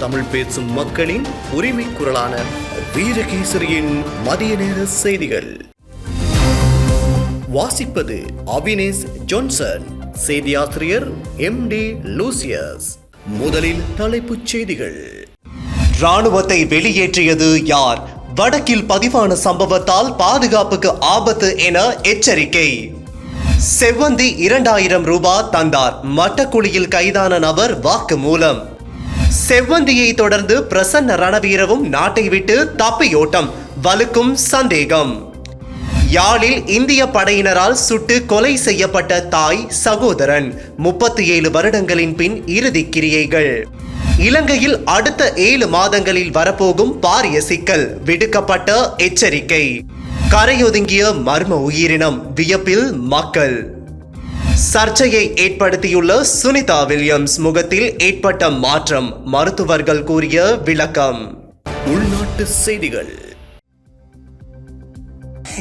தமிழ் பேசும் மக்களின் உரிமை குரலான வீரகேசரியின் மதிய நேர செய்திகள். வாசிப்பது அவினேஷ் ஜான்சன் செய்தியாசிரியர் எம் டி லூசியஸ். முதலில் தலைப்புச் செய்திகள். ராணுவத்தை வெளியேற்றியது யார்? வடக்கில் பதிவான சம்பவத்தால் பாதுகாப்புக்கு ஆபத்து என எச்சரிக்கை. செவ்வந்தி இரண்டாயிரம் ரூபாய் தந்தார். மட்டக்குழியில் கைதான நபர் வாக்குமூலம். செவ்வந்தியை தொடர்ந்து பிரசன்ன ரணவீரவும் நாட்டை விட்டு தப்பியோட்டம் வலுக்கும் சந்தேகம். யாழில் இந்திய படையினரால் சுட்டு கொலை செய்யப்பட்ட தாய் சகோதரன் முப்பத்தி ஏழு வருடங்களின் பின் இறுதி கிரியைகள். இலங்கையில் அடுத்த ஏழு மாதங்களில் வரப்போகும் பாரிய சிக்கல் விடுக்கப்பட்ட எச்சரிக்கை. கரையொதுங்கிய மர்ம உயிரினம் வியப்பில் மக்கள். சர்ச்சையை ஏற்படுத்தியுள்ள சுனிதா வில்லியம்ஸ் முகத்தில் ஏற்பட்ட மாற்றம். மருத்துவர்கள் கூறிய விளக்கம். உள்நாட்டு செய்திகள்.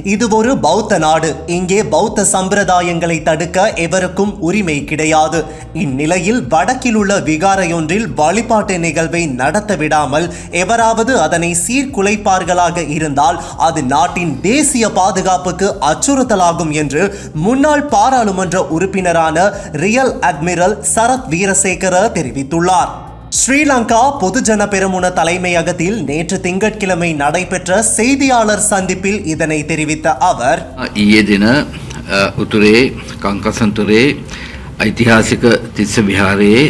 இது ஒரு பௌத்த நாடு. இங்கே பௌத்த சம்பிரதாயங்களை தடுக்க எவருக்கும் உரிமை கிடையாது. இந்நிலையில் வடக்கில் உள்ள விகாரையொன்றில் வழிபாட்டு நிகழ்வை நடத்த விடாமல் எவராவது அதனை சீர்குலைப்பார்களாக இருந்தால் அது நாட்டின் தேசிய பாதுகாப்புக்கு அச்சுறுத்தலாகும் என்று முன்னாள் பாராளுமன்ற உறுப்பினரான ரியல் அட்மிரல் சரத் வீரசேகர தெரிவித்துள்ளார். ஸ்ரீலங்கா பொதுஜன பெரமுன தலைமையகத்தில் நேற்று திங்கட்கிழமை நடைபெற்ற செய்தியாளர் சந்திப்பில் இதனை தெரிவித்த அவர் ඊයේ දින අ, උතුරේ කංකසන්තුරේ ඓතිහාසික තිස්ස විහාරයේ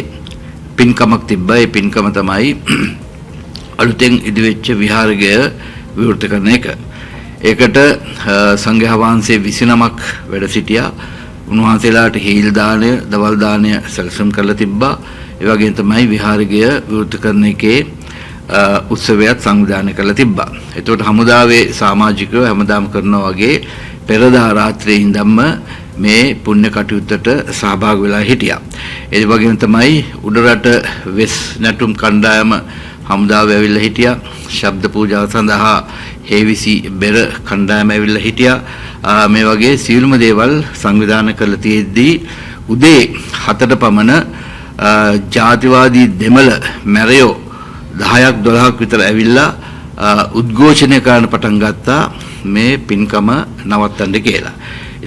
පින්කමක් තිබ්බ ඒ පින්කම තමයි අලුතෙන් ඉදිවෙච්ච විහාරගය විවෘත කරන එක. ඒකට අ, සංඝයා වහන්සේ විසිනමක් වැඩ සිටියා උන්වහන්සේලාට හීල් දානය දවල් දානය සැලසුම් කරලා තිබ්බා ඒ වගේම තමයි විහාරගය විවෘත කරන එකේ අ, උත්සවයක් සංවිධානය කරලා තිබ්බා. එතකොට හමුදාවේ සමාජිකයෝ හැමදාම කරනා වගේ පෙරදා රාත්‍රියේ ඉඳන්ම මේ පුණ්‍ය කටයුත්තට සහභාගී වෙලා හිටියා. ඒ වගේම තමයි උඩරට වෙස් නැටුම් කණ්ඩායම හමුදාව ඇවිල්ලා හිටියා. ශබ්ද පූජාව සඳහා හේවිසි බෙර කණ්ඩායම ඇවිල්ලා හිටියා. ආ, මේ වගේ සියලුම දේවල් සංවිධානය කරලා තියෙද්දී උදේ 7ට පමණ අ, ජාතිවාදී දෙමළ මැරයෝ 10ක් 12ක් විතර ඇවිල්ලා අ, උද්ඝෝෂණය කරන්න පටන් ගත්තා මේ පින්කම නවත්තන්න කියලා.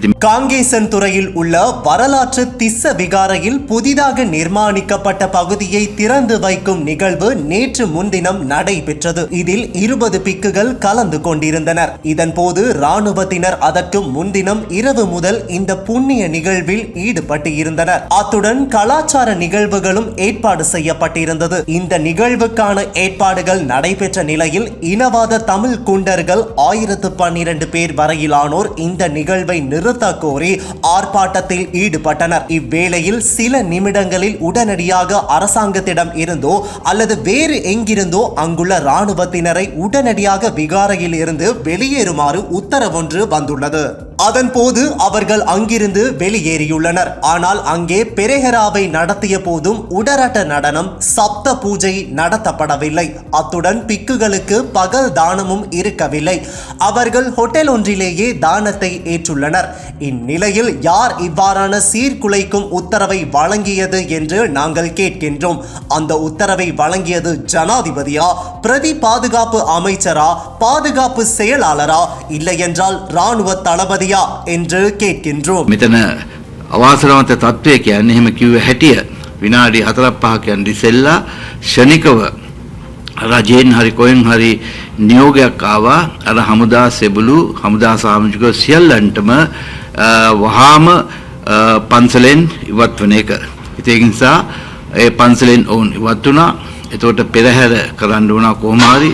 திமி காங்கேசன் துறையில் உள்ள வரலாற்று திஸ்ஸ விகாரையில் புதிதாக நிர்மாணிக்கப்பட்ட பகுதியை திறந்து வைக்கும் நிகழ்வு நேற்று முன்தினம் நடைபெற்றது. இதில் இருபது பிக்குகள் கலந்து கொண்டிருந்தனர். இதன்போது இராணுவத்தினர் அதற்கு முன்தினம் இரவு முதல் இந்த புண்ணிய நிகழ்வில் ஈடுபட்டு இருந்தனர். அத்துடன் கலாச்சார நிகழ்வுகளும் ஏற்பாடு செய்யப்பட்டிருந்தது. இந்த நிகழ்வுக்கான ஏற்பாடுகள் நடைபெற்ற நிலையில் இனவாத தமிழ் குண்டர்கள் ஆயிரத்து பன்னிரண்டு பேர் வரையிலானோர் இந்த நிகழ்வை நிறு நிறுத்த கோரி ஆர்ப்பாட்டத்தில் ஈடுபட்டனர். இவ்வேளையில் சில நிமிடங்களில் உடனடியாக அரசாங்கத்திடம் இருந்தோ அல்லது வேறு எங்கிருந்தோ அங்குள்ள ராணுவத்தினரை உடனடியாக விகாரையில் இருந்து வெளியேறுமாறு உத்தரவொன்று வந்துள்ளது. அதன் போது அவர்கள் அங்கிருந்து வெளியேறியுள்ளனர். ஆனால் அங்கே பெரேஹராவை நடத்திய போதும் உடரட்ட நடனம் சப்த பூஜை நடத்தப்படவில்லை. அத்துடன் பிக்குகளுக்கு பகல் தானமும் இருக்கவில்லை. அவர்கள் ஹோட்டல் ஒன்றிலேயே தானத்தை ஏற்றுள்ளனர். இந்நிலையில் யார் இவ்வாறான சீர்குலைக்கும் உத்தரவை வழங்கியது என்று நாங்கள் கேட்கின்றோம். அந்த உத்தரவை வழங்கியது ஜனாதிபதியா பிரதி பாதுகாப்பு அமைச்சரா பாதுகாப்பு செயலாளரா இல்லையென்றால் ராணுவ தளபதியா என்று கேட்கின்றோம் මෙතන අවාසරවන්ත තත්ත්වය කියන්නේ එහෙම කිව්ව හැටිය විනාඩි 4ක් 5ක් යන ඉස්සෙල්ලා ෂණිකව රජයෙන් හරි කොහෙන් හරි නියෝගයක් ආවා අර හමුදා සෙබළු හමුදා සාමජිකයෝ සියල්ලන්ටම අ, වහාම අ, පන්සලෙන් ඉවත් වන එක. ඉතින් ඒක නිසා ඒ පන්සලෙන් ඔවුන් ඉවත් වුණා. එතකොට පෙරහැර කරන්න වුණා කොහොම හරි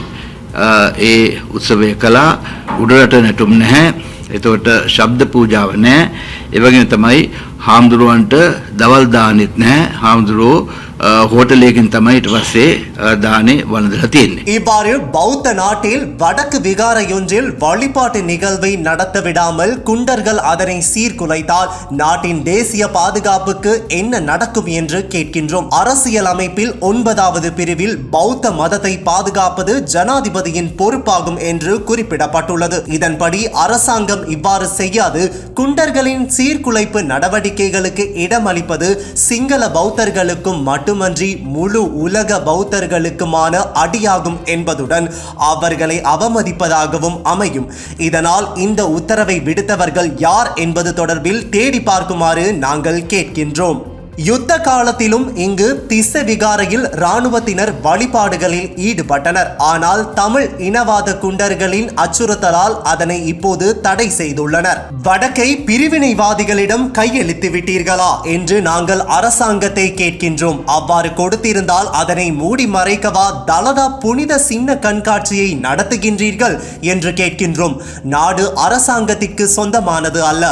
අ, ඒ උත්සවය කළා උඩරට නැටුම් නැහැ. එතකොට ශබ්ද පූජාව නැහැ. ඒ වගේම තමයි හාමුදුරුවන්ට දවල් දාන්නෙත් නැහැ. හාමුදුරුවෝ අ, හෝටලයකින් තමයි ඊට පස්සේ අ, දානේ වළඳලා තියෙන්නේ. இவ்வாறு பௌத்த நாட்டில் வடக்கு விகாரையொன்றில் வழிபாட்டு நிகழ்வை நடத்த விடாமல் குண்டர்கள் அதனை சீர்குலைத்தால் நாட்டின் தேசிய பாதுகாப்புக்கு என்ன நடக்கும் என்று கேட்கின்றோம் அரசியல் அமைப்பில் ஒன்பதாவது பிரிவில் பௌத்த மதத்தை பாதுகாப்பது ஜனாதிபதியின் பொறுப்பாகும் என்று குறிப்பிடப்பட்டுள்ளது இதன்படி அரசாங்கம் இவ்வாறு செய்யாது குண்டர்களின் சீர்குலைப்பு நடவடிக்கைகளுக்கு இடமளிப்பது சிங்கள பௌத்தர்களுக்கும் மட்டுமன்றி முழு உலக பௌத்தர்கள் மனிதர்களுக்குமான அடியாகும் என்பதுடன் அவர்களை அவமதிப்பதாகவும் அமையும். இதனால் இந்த உத்தரவை விடுத்தவர்கள் யார் என்பது தொடர்பில் தேடி பார்க்குமாறு நாங்கள் கேட்கின்றோம். யுத்த காலத்திலும் இங்கு திச விகாரையில் இராணுவத்தினர் வழிபாடுகளில் ஈடுபட்டனர். ஆனால் தமிழ் இனவாத குண்டர்களின் அச்சுறுத்தலால் அதனை இப்போது தடை செய்துள்ளனர். வடக்கை பிரிவினைவாதிகளிடம் கையெழுத்து விட்டீர்களா என்று நாங்கள் அரசாங்கத்தை கேட்கின்றோம். அவ்வாறு கொடுத்திருந்தால் அதனை மூடி மறைக்கவா தலதா புனித சின்ன கண்காட்சியை நடத்துகின்றீர்கள் என்று கேட்கின்றோம். நாடு அரசாங்கத்திற்கு சொந்தமானது அல்ல.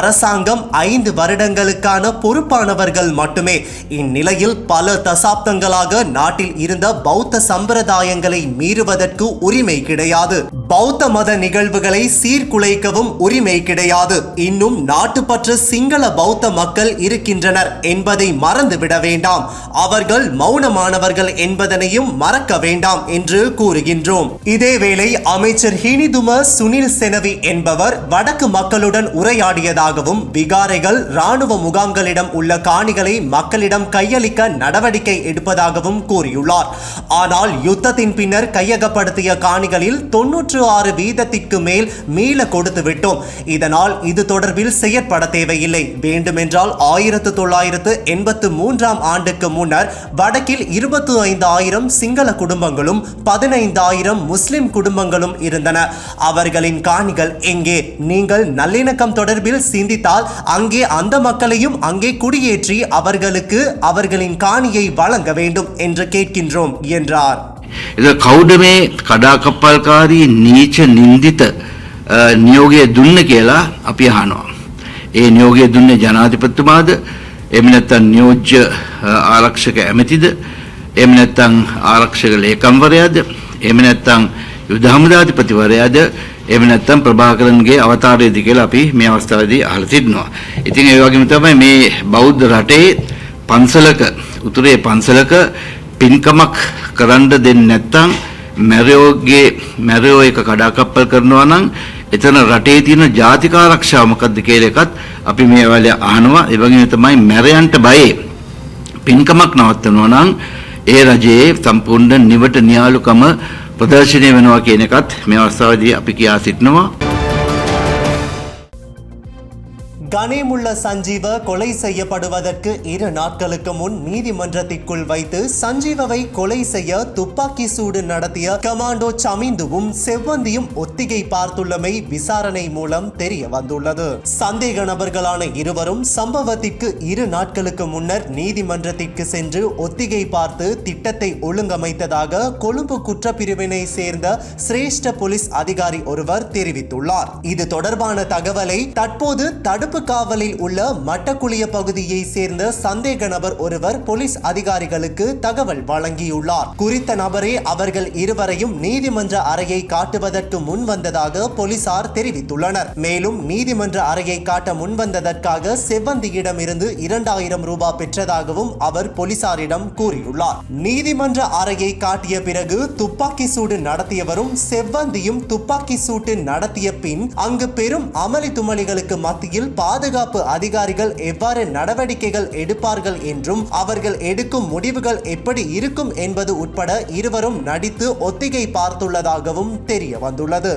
அரசாங்கம் ஐந்து வருடங்களுக்கான பொறுப்பானவர்கள் மட்டுமே. இந்நிலையில் பல தசாப்தங்களாக நாட்டில் இருந்த பௌத்த சம்பிரதாயங்களை மீறுவதற்கு உரிமை கிடையாது. பௌத்த மத நிகழ்வுகளை சீர்குலைக்கவும் உரிமை கிடையாது. இன்னும் நாட்டுப்பற்று சிங்கள பௌத்த மக்கள் இருக்கின்றனர் என்பதை மறந்துவிட வேண்டாம். அவர்கள் மௌனமானவர்கள் என்பதனையும் மறக்க வேண்டாம் என்று கூறுகின்றோம். இதேவேளை அமைச்சர் ஹினிதும சுனில் செனவி என்பவர் வடக்கு மக்களுடன் உரையாடியதாகவும் விகாரைகள் ராணுவ முகாம்களிடம் உள்ள காணிகளை மக்களிடம் கையளிக்க நடவடிக்கை எடுப்பதாகவும் கூறியுள்ளார். ஆனால் யுத்தத்தின் பின்னர் கையகப்படுத்திய காணிகளில் தொன்னூற்று ஆறு வீதத்திற்கு மேல் மீள கொடுத்து விட்டோம். இதனால் இது தொடர்பில் செயற்பட தேவையில்லை. வேண்டுமென்றால் ஆயிரத்து தொள்ளாயிரத்து எண்பத்து மூன்றாம் ஆண்டுக்கு முன்னர் வடக்கில் இருபத்து ஐந்து ஆயிரம் சிங்கள குடும்பங்களும் பதினைந்தாயிரம் முஸ்லிம் குடும்பங்களும் இருந்தன. அவர்களின் காணிகள் எங்கே? நீங்கள் நல்லிணக்கம் தொடர்பில் சிந்தித்தால் அங்கே அந்த மக்களையும் அங்கே குடியேற்றி அவர்களுக்கு அவர்களின் காணியை வழங்க வேண்டும் என்று கேட்கின்றோம் என்றார். එද කෞඩ මේ කඩාකප්පල්කාරී නීච නින්දිත අ, නියෝගය දුන්න කියලා අපි අහනවා. ඒ නියෝගය දුන්නේ ජනාධිපතිතුමාද එම නැත්තම් නියෝජ්‍ය අ, ආරක්ෂක ඇමතිද එම නැත්තම් ආරක්ෂක ලේකම්වරයාද එම නැත්තම් යුද හමුදාධිපතිවරයාද එම නැත්තම් ප්‍රභාකරන්ගේ අවතාරයේද කියලා අපි මේ අවස්ථාවේදී අහලා තිබෙනවා. ඉතින් ඒ වගේම තමයි මේ බෞද්ධ රටේ පන්සලක උතුරේ පන්සලක පින්කමක් කරන්න දෙන්නේ නැත්නම් මැරයෝගේ මැරයෝ එක කඩාකප්පල් කරනවා නම් එතන රටේ තියෙන ජාතික ආරක්ෂාව මොකද්ද කියලා එකත් අපි මේ වෙලාවේ අහනවා. ඒ වගේම තමයි මැරයන්ට බයේ පින්කමක් නවත්තනවා නම් ඒ රජයේ සම්පූර්ණ නිවට නියාලුකම ප්‍රදර්ශනය වෙනවා කියන එකත් මේ අවස්ථාවේදී අපි කියා සිටිනවා. கனிமுள்ள சஞ்சீவ கொலை செய்யப்படுவதற்கு இரு நாட்களுக்கு முன் நீதிமன்றத்திற்குள் வைத்து சஞ்சீவவை கொலை செய்ய துப்பாக்கி சூடு நடத்திய கமாண்டோ சமிந்துவும் செவ்வந்தியும் ஒத்திகை பார்த்துள்ளமை விசாரணை மூலம் தெரிய வந்துள்ளது. சந்தேக நபர்களான இருவரும் சம்பவத்திற்கு இரு நாட்களுக்கு முன்னர் நீதிமன்றத்திற்கு சென்று ஒத்திகை பார்த்து திட்டத்தை ஒழுங்கமைத்ததாக கொழும்பு குற்றப்பிரிவினை சேர்ந்த சிரேஷ்ட போலீஸ் அதிகாரி ஒருவர் தெரிவித்துள்ளார். இது தொடர்பான தகவலை தற்போது தடுப்பு காவலில் உள்ள மட்டக்குளிய பகுதியை சேர்ந்த சந்தேக நபர் ஒருவர் போலீஸ் அதிகாரிகளுக்கு தகவல் வழங்கியுள்ளார். குறித்த நபரே அவர்கள் இருவரையும் நீதிமன்ற அறையை காட்டுவதற்கு முன் வந்ததாக போலீசார் தெரிவித்துள்ளனர். மேலும் நீதிமன்ற அறையை காட்ட முன்வந்ததற்காக செவ்வந்தியிடம் இருந்து இரண்டாயிரம் ரூபாய் பெற்றதாகவும் அவர் போலீசாரிடம் கூறியுள்ளார். நீதிமன்ற அறையை காட்டிய பிறகு துப்பாக்கி சூடு நடத்தியவரும் செவ்வந்தியும் துப்பாக்கி சூட்டு நடத்திய பின் அங்கு பெரும் அமளி துமளிகளுக்கு மத்தியில் பா பாதுகாப்பு அதிகாரிகள் எவ்வாறு நடவடிக்கைகள் எடுப்பார்கள் என்றும் அவர்கள் எடுக்கும் முடிவுகள் எப்படி இருக்கும் என்பது உட்பட இருவரும் நடித்து ஒத்திகை பார்த்துள்ளதாகவும் தெரிய வந்துள்ளது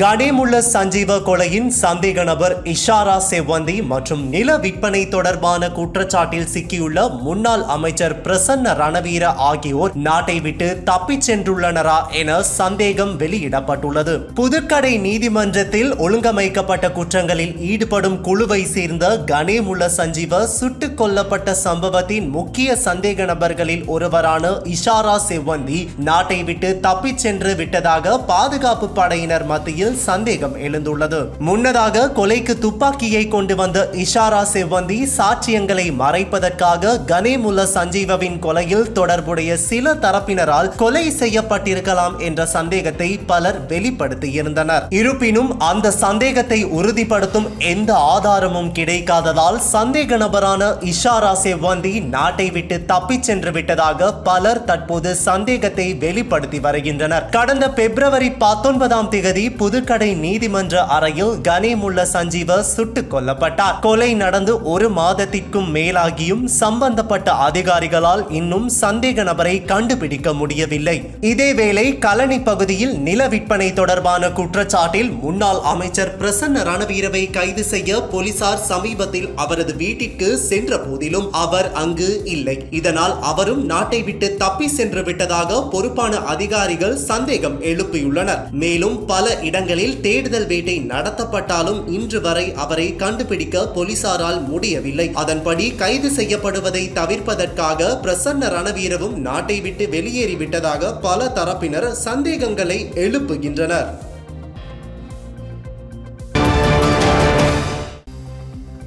கனேமுள்ள சஞ்சீவ கொலையின் சந்தேக நபர் இஷாரா செவ்வந்தி மற்றும் நில விற்பனை தொடர்பான குற்றச்சாட்டில் சிக்கியுள்ள முன்னாள் அமைச்சர் பிரசன்ன ரணவீர ஆகியோர் நாட்டை விட்டு தப்பிச் சென்றுள்ளனரா என சந்தேகம் வெளியிடப்பட்டுள்ளது. புதுக்கடை நீதிமன்றத்தில் ஒழுங்கமைக்கப்பட்ட குற்றங்களில் ஈடுபடும் குழுவை சேர்ந்த கனேமுள்ள சஞ்சீவ சுட்டுக் கொல்லப்பட்ட சம்பவத்தின் முக்கிய சந்தேக நபர்களில் ஒருவரான இஷாரா செவ்வந்தி நாட்டை விட்டு தப்பிச் சென்று விட்டதாக பாதுகாப்பு படையினர் மத்தியில் சந்தேகம் எழுந்துள்ளது. முன்னதாக கொலைக்கு துப்பாக்கியை கொண்டு வந்த இஷாரா செவ்வந்தி சாட்சியங்களை மறைப்பதற்காக கனேமுல்ல சஞ்சீவவின் கொலையில் தொடர்புடைய சில தரப்பினரால் கொலை செய்யப்பட்டிருக்கலாம் என்ற சந்தேகத்தை பலர் வெளிப்படுத்தியிருந்தனர். இருப்பினும் அந்த சந்தேகத்தை உறுதிப்படுத்தும் எந்த ஆதாரமும் கிடைக்காததால் சந்தேக நபரான இஷாரா செவ்வந்தி நாட்டை விட்டு தப்பிச் சென்று விட்டதாக பலர் தற்போது சந்தேகத்தை வெளிப்படுத்தி வருகின்றனர். கடந்த பிப்ரவரி பத்தொன்பதாம் தேதி புது புதுக்கடை நீதிமன்ற அறையில் கனேமுள்ள சஞ்சீவ சுட்டுக் கொல்லப்பட்டார். கொலை நடந்து ஒரு மாதத்திற்கும் மேலாகியும் சம்பந்தப்பட்ட அதிகாரிகளால் இன்னும் சந்தேக நபரை கண்டுபிடிக்க முடியவில்லை. இதேவேளை கலனி பகுதியில் நில விற்பனை தொடர்பான குற்றச்சாட்டில் முன்னாள் அமைச்சர் பிரசன்ன ரணவீரவை கைது செய்ய போலீசார் சமீபத்தில் அவரது வீட்டிற்கு சென்ற போதிலும் அவர் அங்கு இல்லை. இதனால் அவரும் நாட்டை விட்டு தப்பி சென்று விட்டதாக பொறுப்பான அதிகாரிகள் சந்தேகம் எழுப்பியுள்ளனர். மேலும் பல இடங்கள் இடங்களில் தேடுதல் வேட்டை நடத்தப்பட்டாலும் இன்று வரை அவரை கண்டுபிடிக்க போலீசாரால் முடியவில்லை. அதன்படி கைது செய்யப்படுவதை தவிர்ப்பதற்காக பிரசன்ன ரணவீரவும் நாட்டை விட்டு வெளியேறிவிட்டதாக பல தரப்பினர் சந்தேகங்களை எழுப்புகின்றனர்.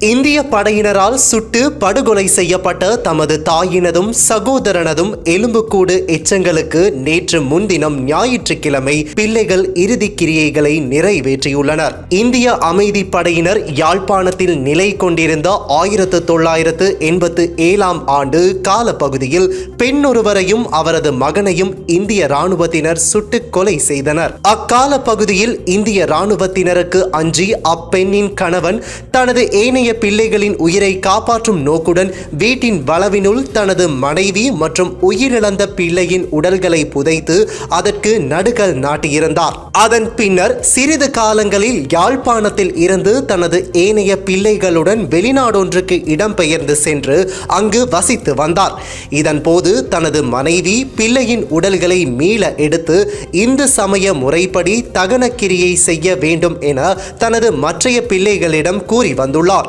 இந்திய படையினரால் சுட்டு படுகொலை செய்யப்பட்ட தமது தாயினதும் சகோதரனதும் எலும்புக்கூடு எச்சங்களுக்கு நேற்று முன்தினம் ஞாயிற்றுக்கிழமை பிள்ளைகள் இறுதிக் கிரியைகளை நிறைவேற்றியுள்ளனர். இந்திய அமைதி படையினர் யாழ்ப்பாணத்தில் நிலை கொண்டிருந்த ஆயிரத்து தொள்ளாயிரத்து எண்பத்து ஏழாம் ஆண்டு காலப்பகுதியில் பெண்ணொருவரையும் அவரது மகனையும் இந்திய ராணுவத்தினர் சுட்டுக் கொலை செய்தனர். அக்கால பகுதியில் இந்திய ராணுவத்தினருக்கு அஞ்சி அப்பெண்ணின் கணவன் தனது ஏனைய பிள்ளைகளின் உயிரை காப்பாற்றும் நோக்குடன் வீட்டின் வளவினுள் தனது மனைவி மற்றும் உயிரிழந்த பிள்ளையின் உடல்களை புதைத்து அதற்கு நடுகல் நாட்டியிருந்தார். அதன் பின்னர் சிறிது காலங்களில் யாழ்ப்பாணத்தில் இருந்து தனது ஏனைய பிள்ளைகளுடன் வெளிநாடொன்றுக்கு இடம்பெயர்ந்து சென்று அங்கு வசித்து வந்தார். இதன் போது தனது மனைவி பிள்ளையின் உடல்களை மீள எடுத்து இந்து சமய முறைப்படி தகனக்கிரியை செய்ய வேண்டும் என தனது மற்றைய பிள்ளைகளிடம் கூறி வந்துள்ளார்.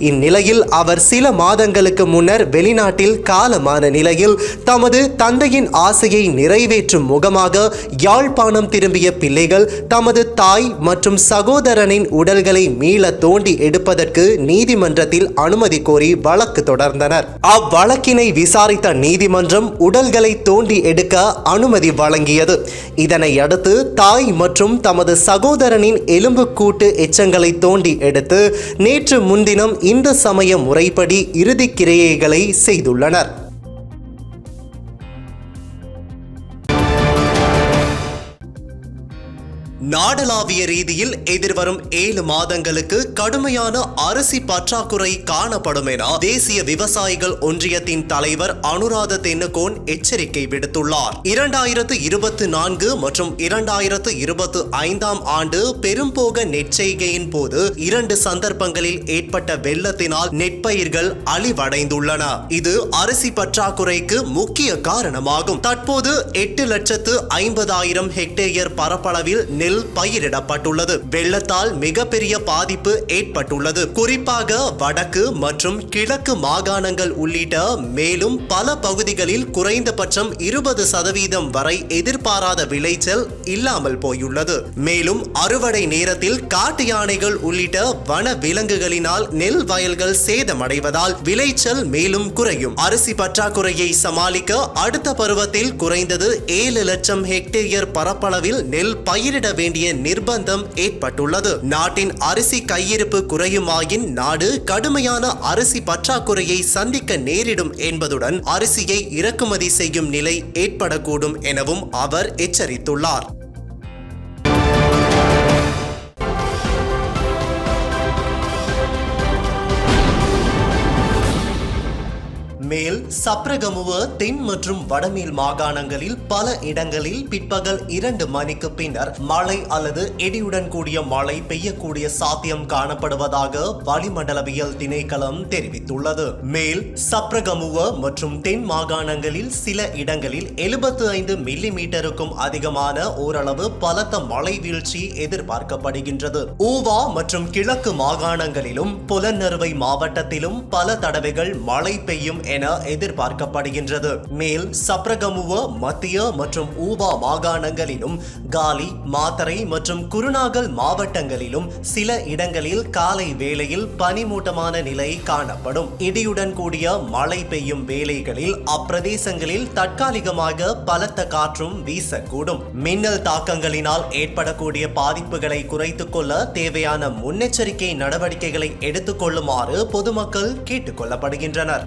இந்நிலையில் அவர் சில மாதங்களுக்கு முன்னர் வெளிநாட்டில் காலமான நிலையில் தமது தந்தையின் ஆசையை நிறைவேற்றும் முகமாக யாழ்ப்பாணம் திரும்பிய பிள்ளைகள் தமது தாய் மற்றும் சகோதரனின் உடல்களை மீள தோண்டி எடுப்பதற்கு நீதிமன்றத்தில் அனுமதி கோரி வழக்கு தொடர்ந்தனர். அவ்வழக்கினை விசாரித்த நீதிமன்றம் உடல்களை தோண்டி எடுக்க அனுமதி வழங்கியது. இதனை அடுத்து தாய் மற்றும் தமது சகோதரனின் எலும்புக்கூட்டு எச்சங்களை தோண்டி எடுத்து நேற்று முன்தினம் இந்து சமய முறைப்படி இறுதிக்கிரியைகளை செய்துள்ளனர். நாடளாவிய ரீதியில் எதிர்வரும் ஏழு மாதங்களுக்கு கடுமையான அரிசி பற்றாக்குறை காணப்படும் என தேசிய விவசாயிகள் ஒன்றியத்தின் தலைவர் அனுராத தென்னகோன் எச்சரிக்கை விடுத்துள்ளார். இரண்டாயிரத்து இருபத்தி நான்கு மற்றும் இரண்டாயிரத்து இருபத்தி ஐந்தாம் ஆண்டு பெரும்போக நெற்செய்கையின் போது இரண்டு சந்தர்ப்பங்களில் ஏற்பட்ட வெள்ளத்தினால் நெற்பயிர்கள் அழிவடைந்துள்ளன. இது அரிசி பற்றாக்குறைக்கு முக்கிய காரணமாகும். தற்போது எட்டு லட்சத்து ஐம்பதாயிரம் ஹெக்டேயர் பரப்பளவில் நெல் பயிரிடப்பட்டுள்ளது. வெள்ளத்தால் மிகப்பெரிய பாதிப்பு ஏற்பட்டுள்ளது. குறிப்பாக வடக்கு மற்றும் கிழக்கு மாகாணங்கள் உள்ளிட்ட மேலும் பல பகுதிகளில் குறைந்தபட்சம் இருபது சதவீதம் வரை எதிர்பாராத விளைச்சல் இல்லாமல் போயுள்ளது. மேலும் அறுவடை நேரத்தில் காட்டு யானைகள் உள்ளிட்ட வன விலங்குகளினால் நெல் வயல்கள் சேதமடைவதால் விளைச்சல் மேலும் குறையும். அரிசி பற்றாக்குறையை சமாளிக்க அடுத்த பருவத்தில் குறைந்தது ஏழு லட்சம் ஹெக்டேயர் பரப்பளவில் நெல் பயிரிட வேண்டிய நிர்பந்தம் ஏற்பட்டுள்ளது. நாட்டின் அரிசி கையிருப்பு குறையுமாயின் நாடு கடுமையான அரிசி பற்றாக்குறையை சந்திக்க நேரிடும் என்பதுடன் அரிசியை இறக்குமதி செய்யும் நிலை ஏற்படக்கூடும் எனவும் அவர் எச்சரித்துள்ளார். மேல் சப்ரகமுவ தென் மற்றும் வடமேல் மாகாணங்களில் பல இடங்களில் பிற்பகல் இரண்டு மணிக்கு பின்னர் மழை அல்லது இடியுடன் கூடிய மழை பெய்யக்கூடிய சாத்தியம் காணப்படுவதாக வளிமண்டலவியல் திணைக்களம் தெரிவித்துள்ளது. மேல் சப்ரகமுவ மற்றும் தென் மாகாணங்களில் சில இடங்களில் எழுபத்து ஐந்து மில்லி மீட்டருக்கும் அதிகமான ஓரளவு பலத்த மழை வீழ்ச்சி எதிர்பார்க்கப்படுகின்றது. ஊவா மற்றும் கிழக்கு மாகாணங்களிலும் புலனறுவை மாவட்டத்திலும் பல தடவைகள் மழை பெய்யும் என என எதிர்பார்க்கப்படுகின்றது. மேல் சப்ரகமுவ மத்திய மற்றும் ஊபா மாகாணங்களிலும் காலி மாத்தரை மற்றும் குருநாகல் மாவட்டங்களிலும் சில இடங்களில் காலை வேளையில் பனிமூட்டமான நிலை காணப்படும். இடியுடன் கூடிய மழை பெய்யும் வேளைகளில் அப்பிரதேசங்களில் தற்காலிகமாக பலத்த காற்றும் வீசக்கூடும். மின்னல் தாக்கங்களினால் ஏற்படக்கூடிய பாதிப்புகளை குறைத்துக் கொள்ள தேவையான முன்னெச்சரிக்கை நடவடிக்கைகளை எடுத்துக்கொள்ளுமாறு பொதுமக்கள் கேட்டுக்கொள்ளப்படுகின்றனர்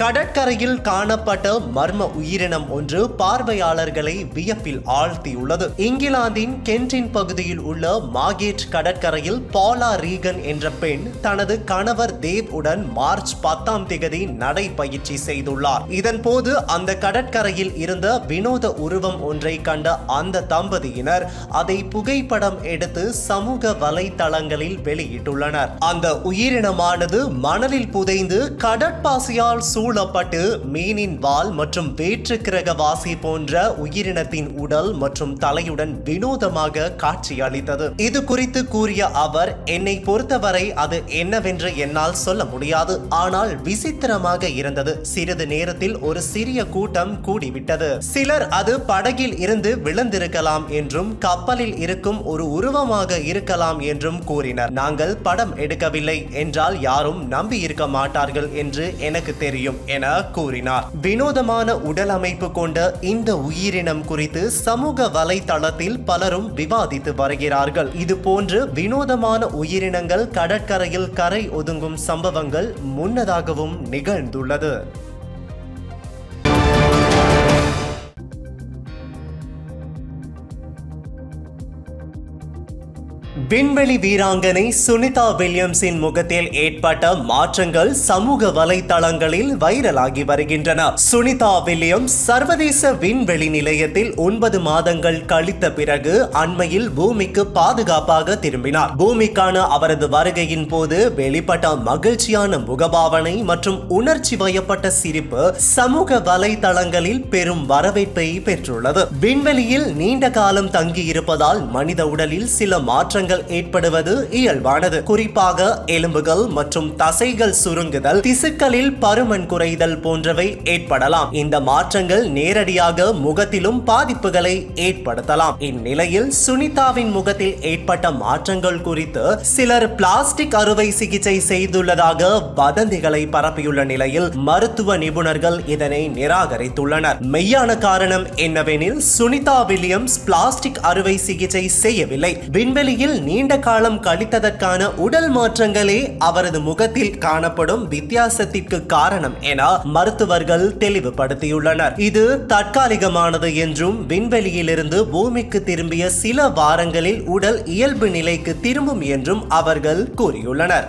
கடற்கரையில் காணப்பட்ட மர்ம உயிரினம் ஒன்று பார்வையாளர்களை வியப்பில் ஆழ்த்தியுள்ளது. இங்கிலாந்தின் கென்டின் பகுதியில் உள்ள மாகேட் கடற்கரையில் பாலா ரீகன் என்ற பெண் தனது கணவர் தேவ் உடன் மார்ச் பத்தாம் திகதி நடைபயிற்சி செய்துள்ளார். இதன் போது அந்த கடற்கரையில் இருந்த வினோத உருவம் ஒன்றை கண்ட அந்த தம்பதியினர் அதை புகைப்படம் எடுத்து சமூக வலைதளங்களில் வெளியிட்டுள்ளனர். அந்த உயிரினமானது மணலில் புதைந்து கடற்பாசியால் சூழப்பட்டு மீனின் வால் மற்றும் வேற்று கிரகவாசி போன்ற உயிரினத்தின் உடல் மற்றும் தலையுடன் வினோதமாக காட்சியளித்தது. இது குறித்து கூறிய அவர் என்னை பொறுத்தவரை அது என்னவென்று என்னால் சொல்ல முடியாது. ஆனால் விசித்திரமாக இருந்தது. சிறிது நேரத்தில் ஒரு சிறிய கூட்டம் கூடிவிட்டது. சிலர் அது படகில் இருந்து விழுந்திருக்கலாம் என்றும் கப்பலில் இருக்கும் ஒரு உருவமாக இருக்கலாம் என்றும் கூறினர். நாங்கள் படம் எடுக்கவில்லை என்றால் யாரும் நம்பி இருக்க மாட்டார்கள் என்று எனக்கு தெரியும். என கூறினார். வினோதமான உடல் அமைப்பு கொண்ட இந்த உயிரினம் குறித்து சமூக வலைதளத்தில் பலரும் விவாதித்து வருகிறார்கள். இது போன்று வினோதமான உயிரினங்கள் கடற்கரையில் கரை ஒதுங்கும் சம்பவங்கள் முன்னதாகவும் நிகழ்ந்துள்ளது. விண்வெளி வீராங்கனை சுனிதா வில்லியம்ஸின் முகத்தில் ஏற்பட்ட மாற்றங்கள் சமூக வலைதளங்களில் வைரலாகி வருகின்றன. சுனிதா வில்லியம்ஸ் சர்வதேச விண்வெளி நிலையத்தில் ஒன்பது மாதங்கள் கழித்த பிறகு அண்மையில் பூமிக்கு பாதுகாப்பாக திரும்பினார். பூமிக்கான அவரது வருகையின் போது வெளிப்பட்ட மகிழ்ச்சியான முகபாவனை மற்றும் உணர்ச்சி வயப்பட்ட சிரிப்பு சமூக வலைதளங்களில் பெரும் வரவேற்பை பெற்றுள்ளது. விண்வெளியில் நீண்ட காலம் தங்கியிருப்பதால் மனித உடலில் சில மாற்றங்கள் ஏற்படுவது இயல்பானது. குறிப்பாக எலும்புகள் மற்றும் தசைகள் சுருங்குதல் திசுக்களில் பருமன் குறைதல் போன்றவை ஏற்படலாம். இந்த மாற்றங்கள் நேரடியாக முகத்திலும் பாதிப்புகளை ஏற்படுத்தலாம். இந்நிலையில் சுனிதாவின் முகத்தில் ஏற்பட்ட மாற்றங்கள் குறித்து சிலர் பிளாஸ்டிக் அறுவை சிகிச்சை செய்துள்ளதாக வதந்திகளை பரப்பியுள்ள நிலையில் மருத்துவ நிபுணர்கள் இதனை நிராகரித்துள்ளனர். மெய்யான காரணம் என்னவெனில் சுனிதா வில்லியம்ஸ் பிளாஸ்டிக் அறுவை சிகிச்சை செய்யவில்லை. விண்வெளியில் நீண்ட காலம் கழித்ததற்கான உடல் மாற்றங்களே அவரது முகத்தில் காணப்படும் வித்தியாசத்திற்கு காரணம் என மருத்துவர்கள் தெளிவுபடுத்தியுள்ளனர். இது தற்காலிகமானது என்றும் விண்வெளியிலிருந்து பூமிக்கு திரும்பிய சில வாரங்களில் உடல் இயல்பு நிலைக்கு திரும்பும் என்றும் அவர்கள் கூறியுள்ளனர்.